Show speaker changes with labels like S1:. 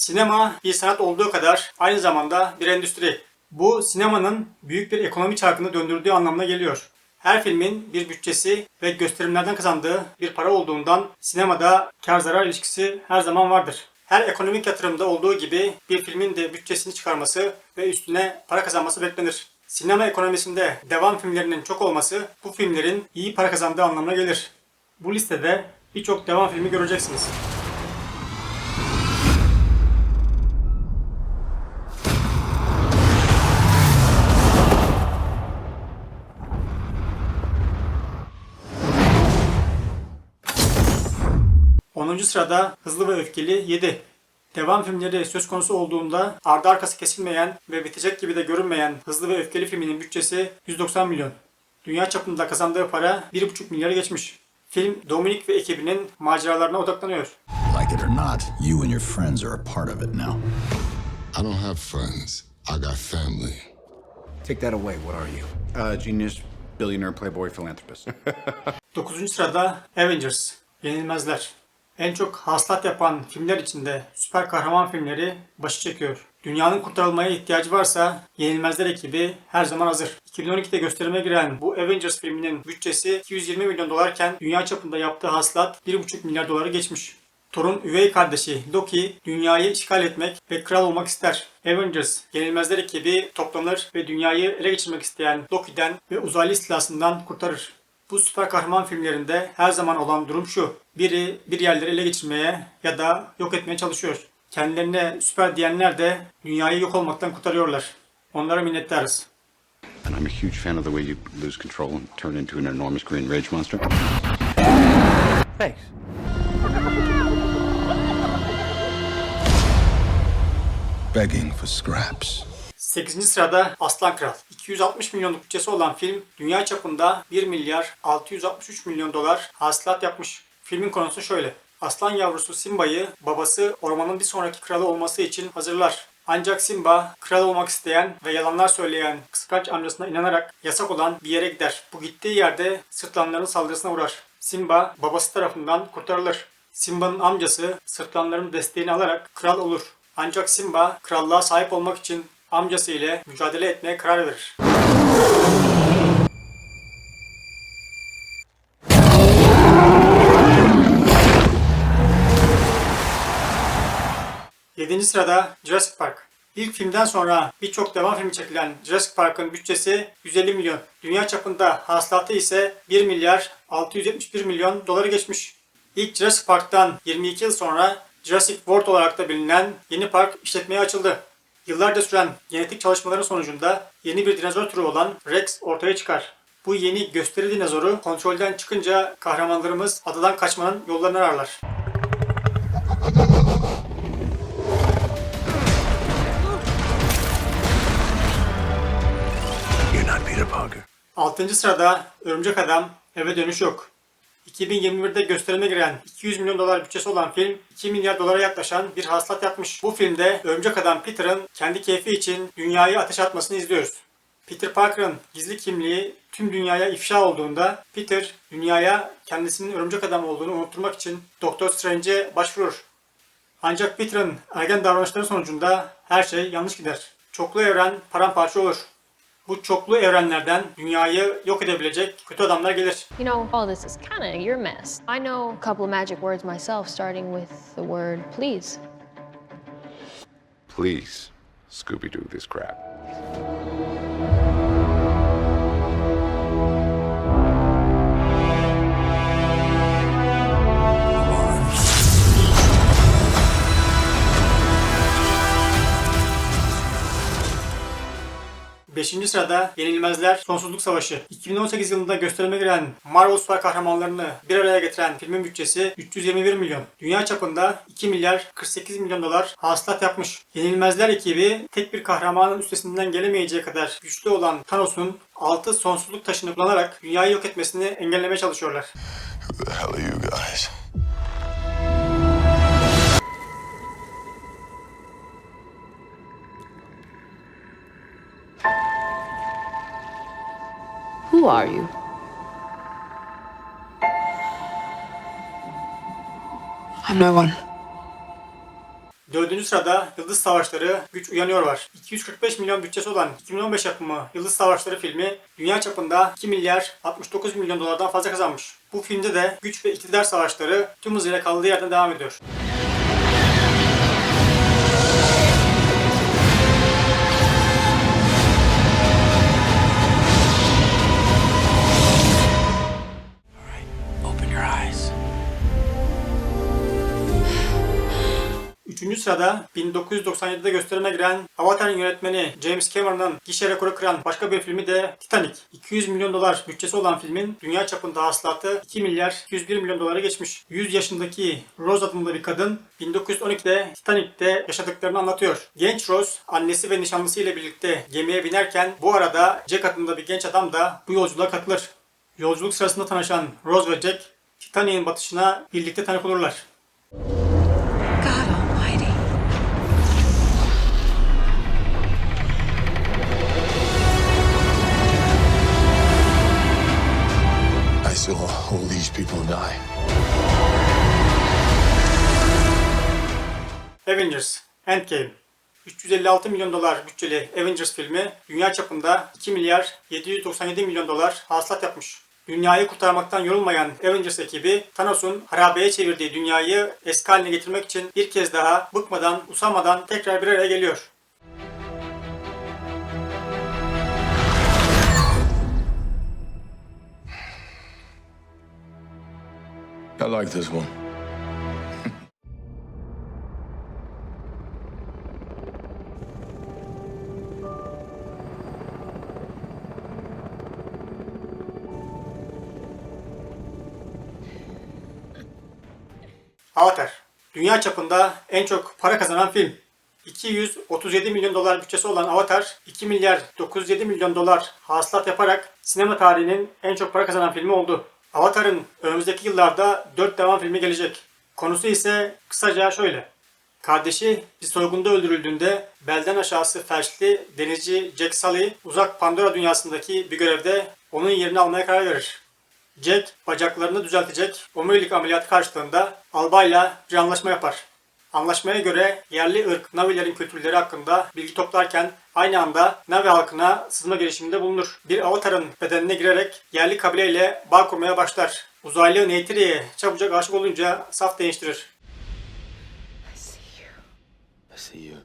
S1: Sinema bir sanat olduğu kadar aynı zamanda bir endüstri. Bu sinemanın büyük bir ekonomi çarkını döndürdüğü anlamına geliyor. Her filmin bir bütçesi ve gösterimlerden kazandığı bir para olduğundan sinemada kar zarar ilişkisi her zaman vardır. Her ekonomik yatırımda olduğu gibi bir filmin de bütçesini çıkarması ve üstüne para kazanması beklenir. Sinema ekonomisinde devam filmlerinin çok olması bu filmlerin iyi para kazandığı anlamına gelir. Bu listede birçok devam filmi göreceksiniz. Onuncu sırada Hızlı ve Öfkeli 7. Devam filmleri söz konusu olduğunda ardı arkası kesilmeyen ve bitecek gibi de görünmeyen Hızlı ve Öfkeli filminin bütçesi 190 milyon. Dünya çapında kazandığı para 1,5 milyarı geçmiş. Film Dominik ve ekibinin maceralarına odaklanıyor.
S2: Like it or not, you and your friends are a part of it now.
S3: I don't have friends. I got family.
S4: Take that away. What are you? Uh, genius, billionaire, playboy, philanthropist.
S1: 9. sırada Avengers, Yenilmezler. En çok hasılat yapan filmler içinde süper kahraman filmleri başı çekiyor. Dünyanın kurtarılmaya ihtiyacı varsa Yenilmezler ekibi her zaman hazır. 2012'de gösterime giren bu Avengers filminin bütçesi 220 milyon dolarken dünya çapında yaptığı hasılat 1,5 milyar doları geçmiş. Thor'un üvey kardeşi Loki dünyayı işgal etmek ve kral olmak ister. Avengers, Yenilmezler ekibi toplanır ve dünyayı ele geçirmek isteyen Loki'den ve uzaylı istilasından kurtarır. Bu süper kahraman filmlerinde her zaman olan durum şu. Biri bir yerleri ele geçirmeye ya da yok etmeye çalışıyor. Kendilerine süper diyenler de dünyayı yok olmaktan kurtarıyorlar. Onlara minnettarız.
S4: and I'm a huge fan of the way you lose control and turn into an enormous green rage monster. Thanks.
S2: Begging for scraps.
S1: 8. sırada Aslan Kral. 260 milyonluk bütçesi olan film dünya çapında 1 milyar 663 milyon dolar hasılat yapmış. Filmin konusu şöyle. Aslan yavrusu Simba'yı babası ormanın bir sonraki kralı olması için hazırlar. Ancak Simba kral olmak isteyen ve yalanlar söyleyen kıskanç amcasına inanarak yasak olan bir yere gider. Bu gittiği yerde sırtlanların saldırısına uğrar. Simba babası tarafından kurtarılır. Simba'nın amcası sırtlanların desteğini alarak kral olur. Ancak Simba krallığa sahip olmak için amcası ile mücadele etmeye karar verir. Yedinci sırada Jurassic Park. İlk filmden sonra birçok devam filmi çekilen Jurassic Park'ın bütçesi 150 milyon. Dünya çapında hasılatı ise 1 milyar 671 milyon doları geçmiş. İlk Jurassic Park'tan 22 yıl sonra Jurassic World olarak da bilinen yeni park işletmeye açıldı. Yıllarca süren genetik çalışmaların sonucunda yeni bir dinozor türü olan Rex ortaya çıkar. Bu yeni gösteri dinozoru kontrolden çıkınca kahramanlarımız adadan kaçmanın yollarını ararlar.
S2: You're not Peter Parker.
S1: 6. sırada Örümcek Adam Eve Dönüş Yok. 2021'de gösterime giren 200 milyon dolar bütçesi olan film 2 milyar dolara yaklaşan bir hasılat yapmış. Bu filmde Örümcek Adam Peter'ın kendi keyfi için dünyayı ateş atmasını izliyoruz. Peter Parker'ın gizli kimliği tüm dünyaya ifşa olduğunda Peter dünyaya kendisinin örümcek adam olduğunu unutturmak için Doktor Strange'e başvurur. Ancak Peter'ın ergen davranışları sonucunda her şey yanlış gider. Çoklu evren paramparça olur. Bu çoklu evrenlerden dünyayı yok edebilecek kötü adamlar gelir.
S5: You know, all this is kind of your mess. I know a couple of magic words myself, starting with the word please.
S4: Please, Scooby Doo this crap.
S1: Beşinci sırada Yenilmezler Sonsuzluk Savaşı. 2018 yılında gösterime giren Marvel süper kahramanlarını bir araya getiren filmin bütçesi 321 milyon. Dünya çapında 2 milyar 48 milyon dolar hasılat yapmış. Yenilmezler ekibi tek bir kahramanın üstesinden gelemeyeceği kadar güçlü olan Thanos'un 6 sonsuzluk taşını kullanarak dünyayı yok etmesini engellemeye çalışıyorlar.
S3: Who the hell are you guys?
S5: Who are you?
S6: I'm no one.
S1: Dördüncü sırada Yıldız Savaşları Güç Uyanıyor var. 245 milyon bütçesi olan 2015 yapımı Yıldız Savaşları filmi dünya çapında 2 milyar 69 milyon dolardan fazla kazanmış. Bu filmde de güç ve iktidar savaşları tüm hızıyla kaldığı yerden devam ediyor. Sırada 1997'de gösterime giren Avatar'ın yönetmeni James Cameron'ın gişe rekoru kıran başka bir filmi de Titanic. 200 milyon dolar bütçesi olan filmin dünya çapında hasılatı 2 milyar 201 milyon dolara geçmiş. 100 yaşındaki Rose adında bir kadın 1912'de Titanic'te yaşadıklarını anlatıyor. Genç Rose annesi ve nişanlısı ile birlikte gemiye binerken bu arada Jack adında bir genç adam da bu yolculuğa katılır. Yolculuk sırasında tanışan Rose ve Jack Titanic'in batışına birlikte tanık olurlar. Avengers Endgame 356 milyon dolar bütçeli Avengers filmi dünya çapında 2 milyar 797 milyon dolar hasılat yapmış. Dünyayı kurtarmaktan yorulmayan Avengers ekibi Thanos'un harabeye çevirdiği dünyayı eski haline getirmek için bir kez daha bıkmadan, usamadan tekrar bir araya geliyor.
S7: I like this one.
S1: Avatar Dünya çapında en çok para kazanan film. 237 milyon dolar bütçesi olan Avatar 2 milyar 907 milyon dolar hasılat yaparak sinema tarihinin en çok para kazanan filmi oldu. Avatar'ın önümüzdeki yıllarda 4 devam filmi gelecek. Konusu ise kısaca şöyle. Kardeşi bir soygunda öldürüldüğünde belden aşağısı felçli denizci Jack Sully uzak Pandora dünyasındaki bir görevde onun yerini almaya karar verir. Jack bacaklarını düzeltecek omurilik ameliyatı karşılığında albayla bir anlaşma yapar. Anlaşmaya göre yerli ırk Navilerin kültürleri hakkında bilgi toplarken aynı anda Navi halkına sızma girişiminde bulunur. Bir avatarın bedenine girerek yerli kabileyle bağ kurmaya başlar. Uzaylı Neytiri'ye çabucak aşık olunca saf değiştirir.
S6: I see you.